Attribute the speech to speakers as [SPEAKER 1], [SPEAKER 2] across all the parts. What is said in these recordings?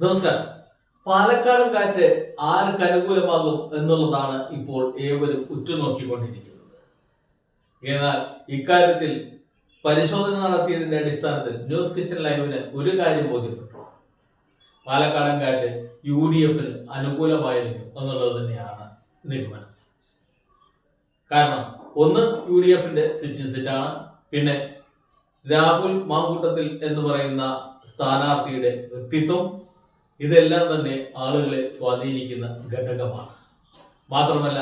[SPEAKER 1] നമസ്കാരം. പാലക്കാടൻ കാറ്റ് ആർക്ക് അനുകൂലമാകും എന്നുള്ളതാണ് ഇപ്പോൾ ഏവരും ഉറ്റുനോക്കിക്കൊണ്ടിരിക്കുന്നത് എന്നാൽ ഇക്കാര്യത്തിൽ പരിശോധന നടത്തിയതിന്റെ അടിസ്ഥാനത്തിൽ ന്യൂസ് കിച്ചൺ ലൈവിന് ഒരു കാര്യം ബോധ്യപ്പെട്ടു? പാലക്കാടൻ കാറ്റ് യു ഡി എഫിന് അനുകൂലമായിരിക്കും എന്നുള്ളത് തന്നെയാണ് നിഗമനം. കാരണം ഒന്ന് യു ഡി എഫിന്റെ സിറ്റിംഗ് സീറ്റാണ്. പിന്നെ രാഹുൽ മാങ്കൂട്ടത്തിൽ എന്ന് പറയുന്ന സ്ഥാനാർത്ഥിയുടെ വ്യക്തിത്വം ഇതെല്ലാം തന്നെ ആളുകളെ സ്വാധീനിക്കുന്ന ഘടകമാണ്. മാത്രമല്ല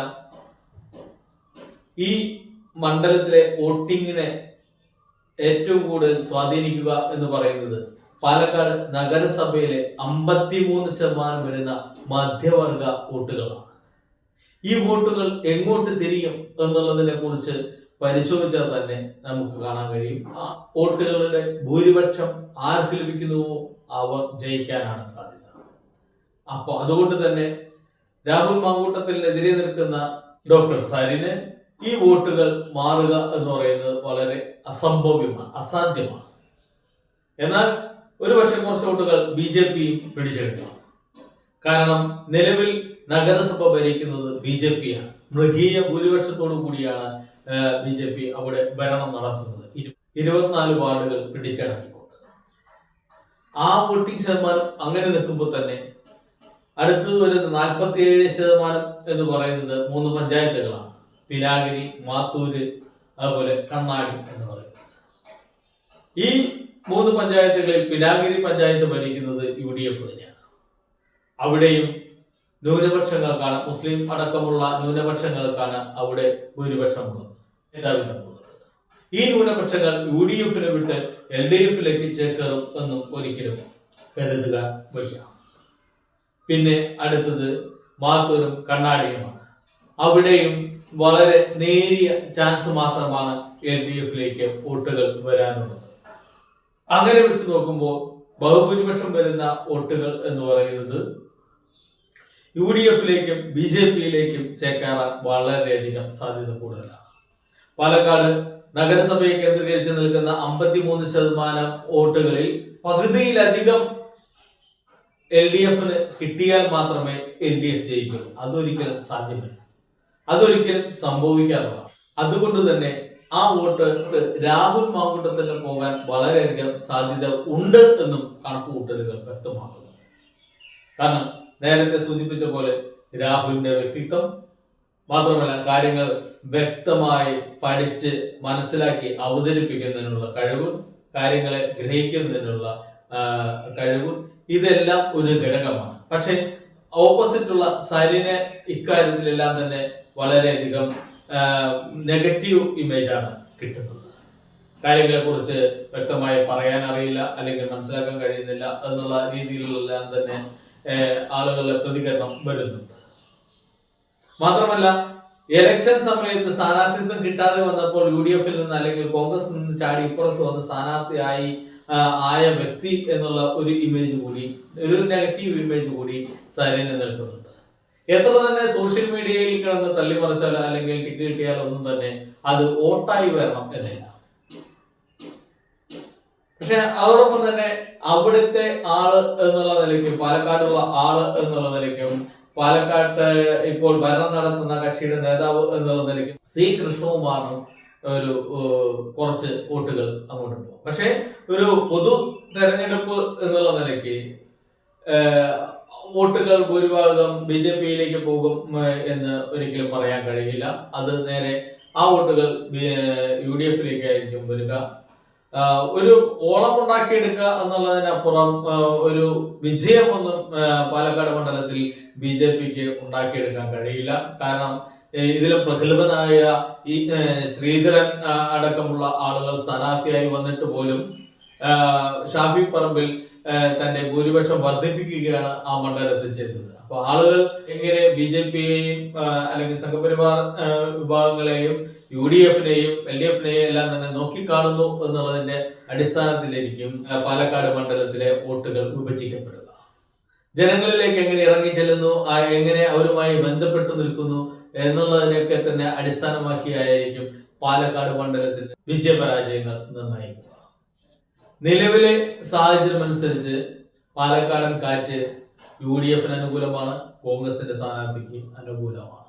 [SPEAKER 1] ഈ മണ്ഡലത്തിലെ വോട്ടിങ്ങിനെ ഏറ്റവും കൂടുതൽ സ്വാധീനിക്കുക എന്ന് പറയുന്നത് പാലക്കാട് നഗരസഭയിലെ അമ്പത്തിമൂന്ന് ശതമാനം വരുന്ന മധ്യവർഗ വോട്ടുകളാണ്. ഈ വോട്ടുകൾ എങ്ങോട്ട് തിരിയും എന്നുള്ളതിനെ കുറിച്ച് പരിശോധിച്ചാൽ തന്നെ നമുക്ക് കാണാൻ കഴിയും. ആ വോട്ടുകളുടെ ഭൂരിപക്ഷം ആർക്ക് ലഭിക്കുന്നുവോ അവർ ജയിക്കാനാണ് സാധ്യത. അപ്പോൾ അതുകൊണ്ട് തന്നെ രാഹുൽ മാങ്കൂട്ടത്തിനെതിരെ നിൽക്കുന്ന ഡോക്ടർ സരിന് ഈ വോട്ടുകൾ മാറുക എന്ന് പറയുന്നത് വളരെ അസംഭവ്യമാണ് അസാധ്യമാണ്. എന്നാൽ ഒരു പക്ഷെ കുറച്ച് വോട്ടുകൾ ബി ജെ പിയും പിടിച്ചെടുക്കണം കാരണം നിലവിൽ നഗരസഭ ഭരിക്കുന്നത് ബി ജെ പി ആണ് മൃഗീയ ഭൂരിപക്ഷത്തോടു കൂടിയാണ് ബി ജെ പി അവിടെ ഭരണം നടത്തുന്നത്. ഇരു- ഇരുപത്തിനാല് വാർഡുകൾ പിടിച്ചടക്കിക്കൊണ്ട്. ആ വോട്ടിംഗ് ശതമാനം അങ്ങനെ നിൽക്കുമ്പോൾ തന്നെ അടുത്തത് വരുന്ന നാൽപ്പത്തിയേഴ് ശതമാനം എന്ന് പറയുന്നത് മൂന്ന് പഞ്ചായത്തുകളാണ്. പിലാഗിരി മാത്തൂര് അതുപോലെ കണ്ണാടി എന്ന് പറയുന്നത്. ഈ മൂന്ന് പഞ്ചായത്തുകളിൽ പിലാഗിരി പഞ്ചായത്ത് ഭരിക്കുന്നത് യു ഡി എഫ് തന്നെയാണ്. അവിടെയും ന്യൂനപക്ഷങ്ങൾക്കാണ് മുസ്ലിം അടക്കമുള്ള ന്യൂനപക്ഷങ്ങൾക്കാണ് അവിടെ ഭൂരിപക്ഷമുള്ളത്. ഈ ന്യൂനപക്ഷങ്ങൾ യു ഡി എഫിനെ വിട്ട് എൽ ഡി എഫിലേക്ക് ചേക്കേറും എന്നും ഒരിക്കലും കരുതുക വയ്യ. പിന്നെ അടുത്തത് മാത്തൂരും കണ്ണാടിയുമാണ് അവിടെയും വളരെ നേരിയ ചാൻസ് മാത്രമാണ് എൽ ഡി എഫിലേക്ക് വോട്ടുകൾ വരാനുള്ളത്. അങ്ങനെ വെച്ച് നോക്കുമ്പോൾ ബഹുഭൂരിപക്ഷം വരുന്ന വോട്ടുകൾ എന്ന് പറയുന്നത് യു ഡി എഫിലേക്കും ബി ജെ പിയിലേക്കും ചേക്കേറാൻ വളരെയധികം സാധ്യത കൂടുതലാണ്. പാലക്കാട് നഗരസഭയെ കേന്ദ്രീകരിച്ച് നിൽക്കുന്ന അമ്പത്തിമൂന്ന് ശതമാനം വോട്ടുകളിൽ പകുതിയിലധികം എൽ ഡി എഫിന് കിട്ടിയാൽ മാത്രമേ എൽ ഡി എഫ് ജയിക്കൂ അതൊരിക്കലും സാധ്യമല്ല. അതൊരിക്കലും സംഭവിക്കാറില്ല. അതുകൊണ്ട് തന്നെ ആ വോട്ട് രാഹുൽ മാങ്കൂട്ടത്തിന് പോകാൻ വളരെയധികം സാധ്യത ഉണ്ട് എന്നും കണക്കുകൂട്ടലുകൾ വ്യക്തമാക്കുന്നു. കാരണം നേരത്തെ സൂചിപ്പിച്ച പോലെ രാഹുലിന്റെ വ്യക്തിത്വം മാത്രമല്ല കാര്യങ്ങൾ വ്യക്തമായി പഠിച്ച് മനസ്സിലാക്കി അവതരിപ്പിക്കുന്നതിനുള്ള കഴിവ് കാര്യങ്ങളെ ഗ്രഹിക്കുന്നതിനുള്ള കഴിവ് ഇതെല്ലാം ഒരു ഘടകമാണ്. പക്ഷെ ഓപ്പോസിറ്റുള്ള സരിന് ഇക്കാര്യത്തിലെല്ലാം തന്നെ വളരെയധികം നെഗറ്റീവ് ഇമേജ് ആണ് കിട്ടുന്നത്. കാര്യങ്ങളെ കുറിച്ച് വ്യക്തമായി പറയാൻ അറിയില്ല അല്ലെങ്കിൽ മനസ്സിലാക്കാൻ കഴിയുന്നില്ല എന്നുള്ള രീതിയിലെല്ലാം തന്നെ ആളുകളുടെ പ്രതികരണം വരുന്നുണ്ട്. മാത്രമല്ല എലക്ഷൻ സമയത്ത് സ്ഥാനാർത്ഥിത്വം കിട്ടാതെ വന്നപ്പോൾ യു ഡി എഫിൽ നിന്ന് അല്ലെങ്കിൽ കോൺഗ്രസ് നിന്ന് ചാടി ഇപ്പുറത്ത് വന്ന് സ്ഥാനാർത്ഥിയായി ആയ വ്യക്തി എന്നുള്ള ഒരു ഇമേജ് കൂടി ഒരു നെഗറ്റീവ് ഇമേജ് കൂടി സൈലന്റ് നിൽക്കുന്നുണ്ട് എത്ര തന്നെ സോഷ്യൽ മീഡിയയിൽ കിടന്ന് തള്ളിമറിച്ചാലോ അല്ലെങ്കിൽ ടിക്ക് കിട്ടിയാലോ ഒന്നും തന്നെ അത് ഓട്ടായി വരണം എന്നില്ല. പക്ഷെ അതോടൊപ്പം തന്നെ അവിടുത്തെ ആൾ എന്നുള്ള നിലയ്ക്കും പാലക്കാടുള്ള ആൾ എന്നുള്ള നിലയ്ക്കും പാലക്കാട്ട് ഇപ്പോൾ ഭരണം നടത്തുന്ന കക്ഷിയുടെ നേതാവ് എന്നുള്ള നിലയ്ക്കും സി. കൃഷ്ണകുമാറിനും ഒരു കുറച്ച് വോട്ടുകൾ അങ്ങോട്ട് പോകും പക്ഷെ ഒരു പൊതു തെരഞ്ഞെടുപ്പ് എന്നുള്ള നിലയ്ക്ക് വോട്ടുകൾ ഭൂരിഭാഗം ബി ജെ പിയിലേക്ക് പോകും എന്ന് ഒരിക്കലും പറയാൻ കഴിയില്ല. അത് നേരെ ആ വോട്ടുകൾ യു ഡി എഫിലേക്ക് ആയിരിക്കും വരിക ഒരു ഓളം ഉണ്ടാക്കിയെടുക്കുക എന്നുള്ളതിനപ്പുറം ഒരു വിജയമൊന്നും പാലക്കാട് മണ്ഡലത്തിൽ ബി ജെ പിക്ക് ഉണ്ടാക്കിയെടുക്കാൻ കഴിയില്ല. കാരണം ഇതിൽ പ്രഗത്ഭനായ ഈ ശ്രീധരൻ അടക്കമുള്ള ആളുകൾ സ്ഥാനാർത്ഥിയായി വന്നിട്ട് പോലും ഷാഫി പറമ്പിൽ തന്റെ ഭൂരിപക്ഷം വർദ്ധിപ്പിക്കുകയാണ് ആ മണ്ഡലത്തിൽ ചെയ്തത്. അപ്പൊ ആളുകൾ എങ്ങനെ ബി ജെ പിയെയും അല്ലെങ്കിൽ സംഘപരിവാർ വിഭാഗങ്ങളെയും യു ഡി എഫിനെയും എൽ ഡി എഫിനെയും എല്ലാം തന്നെ നോക്കിക്കാണുന്നു എന്നുള്ളതിന്റെ അടിസ്ഥാനത്തിലായിരിക്കും പാലക്കാട് മണ്ഡലത്തിലെ വോട്ടുകൾ വിഭജിക്കപ്പെടുക. ജനങ്ങളിലേക്ക് എങ്ങനെ ഇറങ്ങി ചെല്ലുന്നു എങ്ങനെ അവരുമായി ബന്ധപ്പെട്ടു നിൽക്കുന്നു എന്നുള്ളതിനെയൊക്കെ തന്നെ അടിസ്ഥാനമാക്കിയായിരിക്കും പാലക്കാട് മണ്ഡലത്തിൽ വിജയപരാജയങ്ങൾ നിർണയിക്കുക. നിലവിലെ സാഹചര്യം അനുസരിച്ച് പാലക്കാടൻ കാറ്റ് യു ഡി എഫിന് അനുകൂലമാണ് കോൺഗ്രസിന്റെ സ്ഥാനാർത്ഥിക്ക് അനുകൂലമാണ്.